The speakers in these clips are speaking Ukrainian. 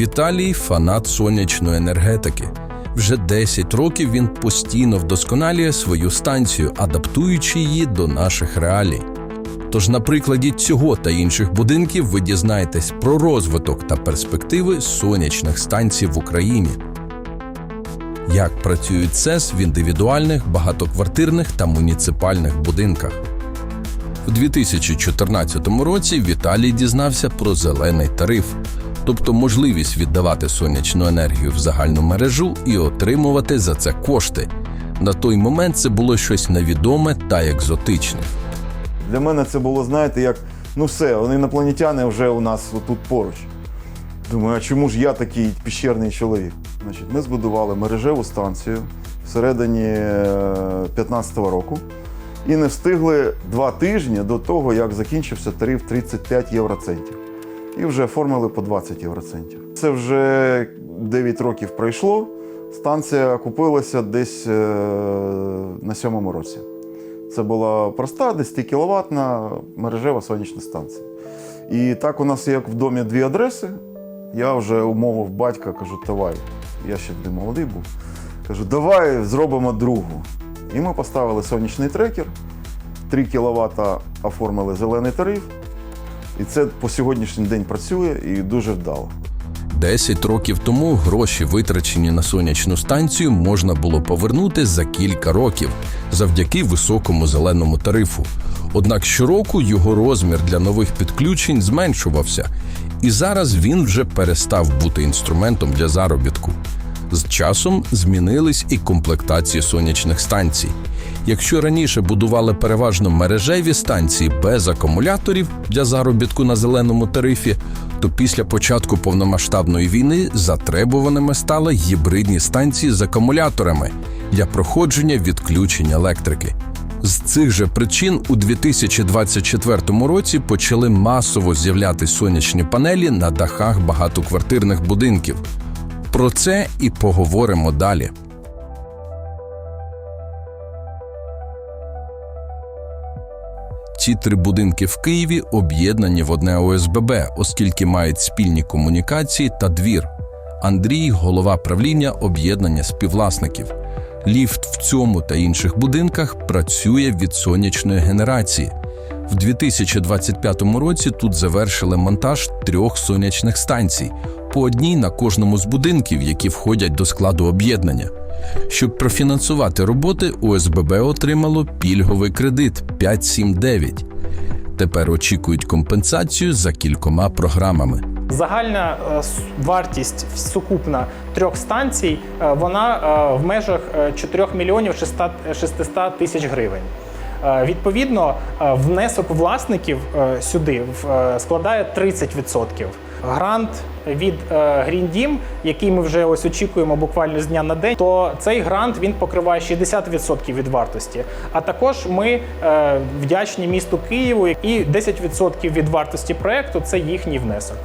Віталій фанат сонячної енергетики. Вже 10 років він постійно вдосконалює свою станцію, адаптуючи її до наших реалій. Тож на прикладі цього та інших будинків ви дізнаєтесь про розвиток та перспективи сонячних станцій в Україні. Як працюють ЦЕС в індивідуальних, багатоквартирних та муніципальних будинках. У 2014 році Віталій дізнався про зелений тариф, тобто можливість віддавати сонячну енергію в загальну мережу і отримувати за це кошти. На той момент це було щось невідоме та екзотичне. Для мене це було, знаєте, як ну все, вони інопланетяни вже у нас тут поруч. Думаю, а чому ж я такий піщерний чоловік? Значить, ми збудували мережеву станцію всередині 15-го року і не встигли два тижні до того, як закінчився тариф 35 євроцентів. І вже оформили по 20 євроцентів. Це вже 9 років пройшло. Станція купилася десь е, на сьомому році. Це була проста 10 кіловатна мережева сонячна станція. І так у нас як в домі дві адреси. Я вже умовив батька, кажу, давай. Я ще тоді молодий був. Кажу, давай зробимо другу. І ми поставили сонячний трекер, 3 кВт оформили зелений тариф. І це по сьогоднішній день працює і дуже вдало. 10 років тому гроші, витрачені на сонячну станцію, можна було повернути за кілька років завдяки високому зеленому тарифу. Однак щороку його розмір для нових підключень зменшувався, і зараз він вже перестав бути інструментом для заробітку. З часом змінились і комплектації сонячних станцій. Якщо раніше будували переважно мережеві станції без акумуляторів для заробітку на зеленому тарифі, то після початку повномасштабної війни затребуваними стали гібридні станції з акумуляторами для проходження відключень електрики. З цих же причин у 2024 році почали масово з'являтися сонячні панелі на дахах багатоквартирних будинків. Про це і поговоримо далі. Ці три будинки в Києві об'єднані в одне ОСББ, оскільки мають спільні комунікації та двір. Андрій, голова правління об'єднання співвласників. Ліфт в цьому та інших будинках працює від сонячної генерації. В 2025 році тут завершили монтаж трьох сонячних станцій, по одній на кожному з будинків, які входять до складу об'єднання. Щоб профінансувати роботи, ОСББ отримало пільговий кредит 579. Тепер очікують компенсацію за кількома програмами. Загальна е, вартість сукупна трьох станцій е, вона е, в межах е, 4 мільйонів 600 600 тисяч гривень. Відповідно, внесок власників сюди в- складає 30%. Грант від е, Green Dім, який ми вже ось очікуємо буквально з дня на день, то цей грант він покриває 60% від вартості. А також ми е, вдячні місту Києву і 10% від вартості проекту це їхній внесок.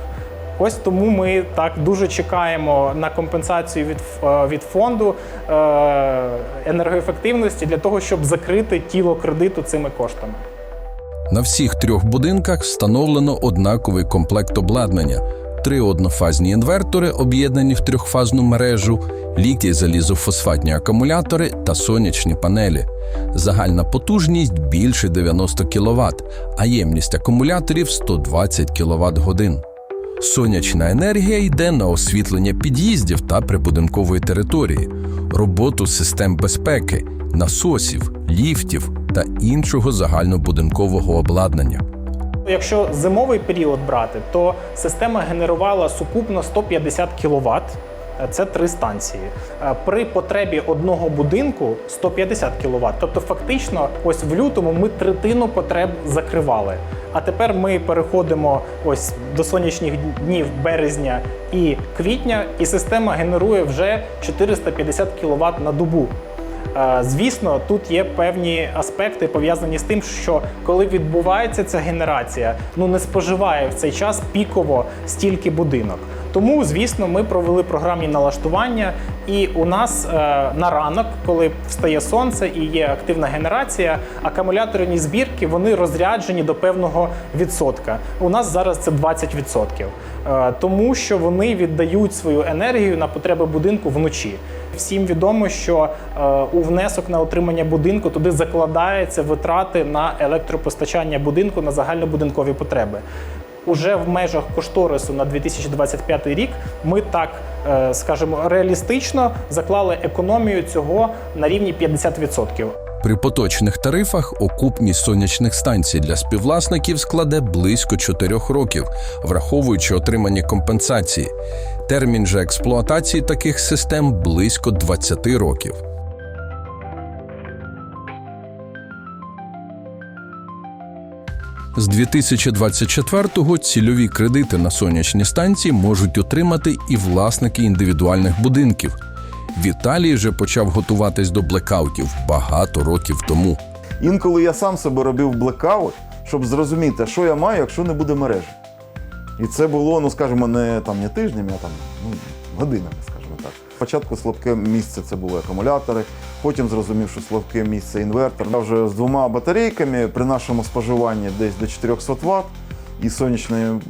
Ось тому ми так дуже чекаємо на компенсацію від, е, від фонду е, енергоефективності для того, щоб закрити тіло кредиту цими коштами. На всіх трьох будинках встановлено однаковий комплект обладнання: три однофазні інвертори, об'єднані в трьохфазну мережу, літі залізофосфатні акумулятори та сонячні панелі. Загальна потужність більше 90 кВт, а ємність акумуляторів 120 кВт годин. Сонячна енергія йде на освітлення під'їздів та прибудинкової території, роботу систем безпеки, насосів, ліфтів та іншого загальнобудинкового обладнання. Якщо зимовий період брати, то система генерувала сукупно 150 кВт. Це три станції. Е, При потребі одного будинку 150 кВт. Тобто, фактично, ось в лютому ми третину потреб закривали. А тепер ми переходимо ось до сонячних днів березня і квітня, і система генерує вже 450 кВт на добу. Е, Звісно, тут є певні аспекти пов'язані з тим, що коли відбувається ця генерація, ну не споживає в цей час піково стільки будинок. Тому, звісно, ми провели програмні налаштування, і у нас е, на ранок, коли встає сонце і є активна генерація, акумуляторні збірки вони розряджені до певного відсотка. У нас зараз це 20%. Е, тому що вони віддають свою енергію на потреби будинку вночі. Всім відомо, що е, у внесок на отримання будинку туди закладаються витрати на електропостачання будинку на загальнобудинкові потреби. Уже в межах кошторису на 2025 рік ми так, е, скажімо, реалістично заклали економію цього на рівні 50%. При поточних тарифах окупність сонячних станцій для співвласників складе близько 4 років, враховуючи отримані компенсації. Термін же експлуатації таких систем близько 20 років. З 2024-го цільові кредити на сонячні станції можуть отримати і власники індивідуальних будинків. Віталій вже почав готуватись до блекаутів багато років тому. Інколи я сам себе робив блекаут, щоб зрозуміти, що я маю, якщо не буде мережі. І це було, ну скажімо, не там не тижнями, а там ну, годинами, скажімо так. Спочатку слабке місце це були акумулятори, потім зрозумів, що слабке місце інвертор. Я вже з двома батарейками при нашому споживанні десь до 400 Вт і сонячними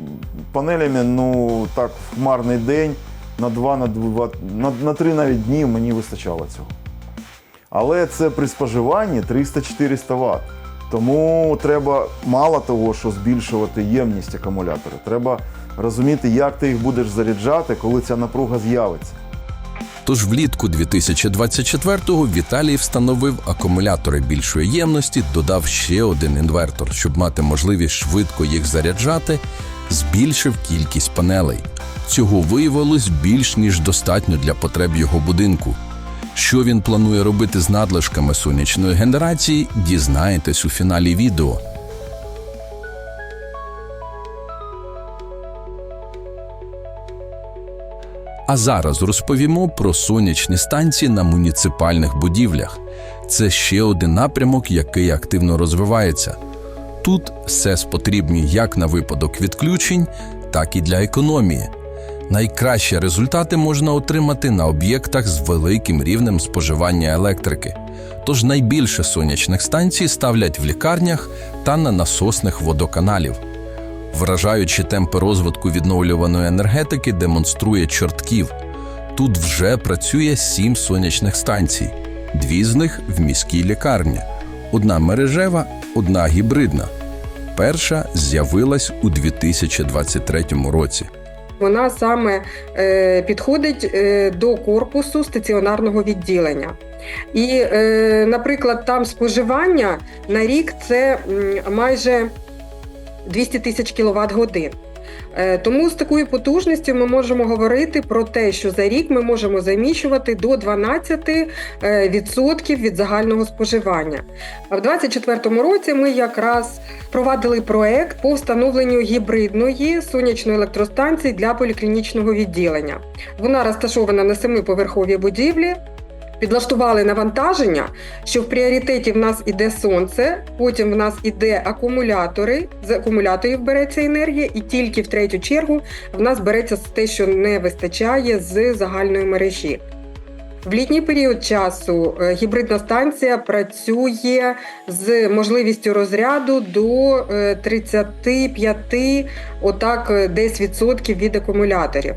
панелями, ну так, в хмарний день на 2, на 2, на, на 3 навіть дні мені вистачало цього. Але це при споживанні 300-400 Вт. Тому треба мало того, що збільшувати ємність акумулятора. Треба розуміти, як ти їх будеш заряджати, коли ця напруга з'явиться. Тож влітку 2024-го Віталій встановив акумулятори більшої ємності, додав ще один інвертор, щоб мати можливість швидко їх заряджати, збільшив кількість панелей. Цього виявилось більш ніж достатньо для потреб його будинку. Що він планує робити з надлишками сонячної генерації, дізнаєтесь у фіналі відео. А зараз розповімо про сонячні станції на муніципальних будівлях. Це ще один напрямок, який активно розвивається. Тут СЕС потрібні як на випадок відключень, так і для економії. Найкращі результати можна отримати на об'єктах з великим рівнем споживання електрики. Тож найбільше сонячних станцій ставлять в лікарнях та на насосних водоканалів. Вражаючі темпи розвитку відновлюваної енергетики демонструє чортків. Тут вже працює сім сонячних станцій, дві з них в міській лікарні, одна мережева, одна гібридна. Перша з'явилась у 2023 році. Вона саме е, підходить е, до корпусу стаціонарного відділення. І, е, наприклад, там споживання на рік це майже 200 тисяч кіловат годин. Е, Тому з такою потужністю ми можемо говорити про те, що за рік ми можемо заміщувати до 12% е, від загального споживання. А в 2024 році ми якраз провадили проект по встановленню гібридної сонячної електростанції для поліклінічного відділення. Вона розташована на семиповерховій будівлі. Підлаштували навантаження, що в пріоритеті в нас іде сонце, потім в нас іде акумулятори, з акумуляторів береться енергія, і тільки в третю чергу в нас береться те, що не вистачає з загальної мережі. В літній період часу е, гібридна станція працює з можливістю розряду до е, 35 отак е, десь відсотків від акумуляторів.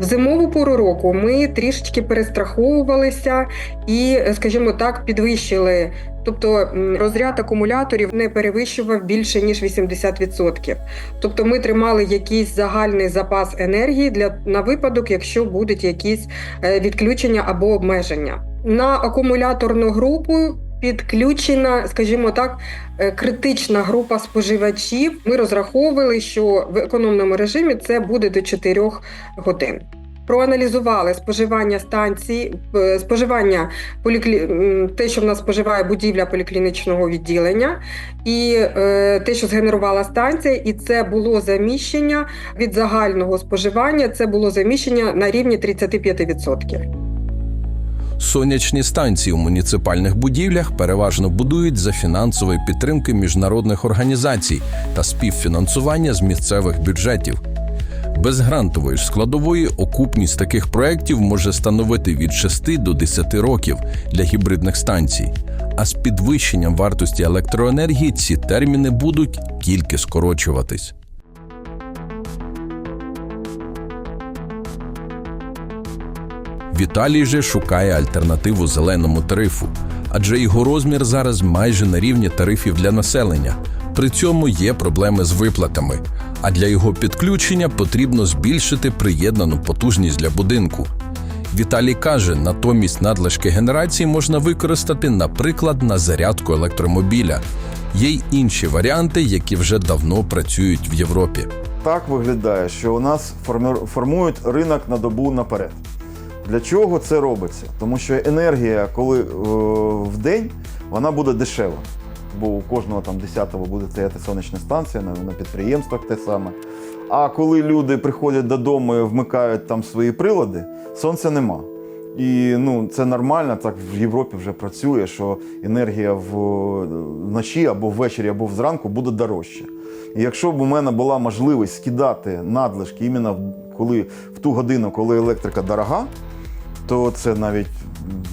В зимову пору року ми трішечки перестраховувалися і, е, скажімо так, підвищили. Тобто розряд акумуляторів не перевищував більше ніж 80%. Тобто ми тримали якийсь загальний запас енергії для на випадок, якщо будуть якісь е, відключення або обмеження. На акумуляторну групу підключена, скажімо так, е, критична група споживачів. Ми розраховували, що в економному режимі це буде до 4 годин. Проаналізували споживання станції, е, споживання поліклі... те, що в нас споживає будівля поліклінічного відділення, і е, те, що згенерувала станція, і це було заміщення від загального споживання. Це було заміщення на рівні 35%. Сонячні станції у муніципальних будівлях переважно будують за фінансової підтримки міжнародних організацій та співфінансування з місцевих бюджетів. Без грантової складової окупність таких проєктів може становити від 6 до 10 років для гібридних станцій. А з підвищенням вартості електроенергії ці терміни будуть тільки скорочуватись. Віталій же шукає альтернативу зеленому тарифу, адже його розмір зараз майже на рівні тарифів для населення. При цьому є проблеми з виплатами. А для його підключення потрібно збільшити приєднану потужність для будинку. Віталій каже, натомість надлишки генерації можна використати, наприклад, на зарядку електромобіля. Є й інші варіанти, які вже давно працюють в Європі. Так виглядає, що у нас форму- формують ринок на добу наперед. Для чого це робиться? Тому що енергія, коли е, в день, вона буде дешева. Бо у кожного там 10-го буде стояти сонячна станція, на, на підприємствах те саме. А коли люди приходять додому і вмикають там свої прилади, сонця нема. І ну, це нормально, так в Європі вже працює, що енергія вночі або ввечері, або зранку буде дорожча. І якщо б у мене була можливість скидати надлишки іменно коли, в ту годину, коли електрика дорога, то це навіть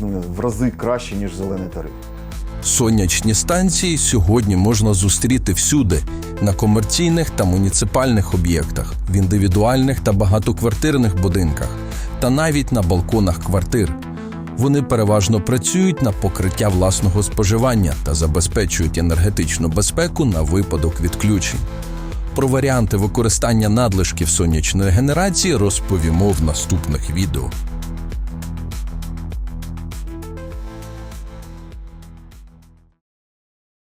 ну, в рази краще, ніж зелений тариф. Сонячні станції сьогодні можна зустріти всюди на комерційних та муніципальних об'єктах, в індивідуальних та багатоквартирних будинках та навіть на балконах квартир. Вони переважно працюють на покриття власного споживання та забезпечують енергетичну безпеку на випадок відключень. Про варіанти використання надлишків сонячної генерації розповімо в наступних відео.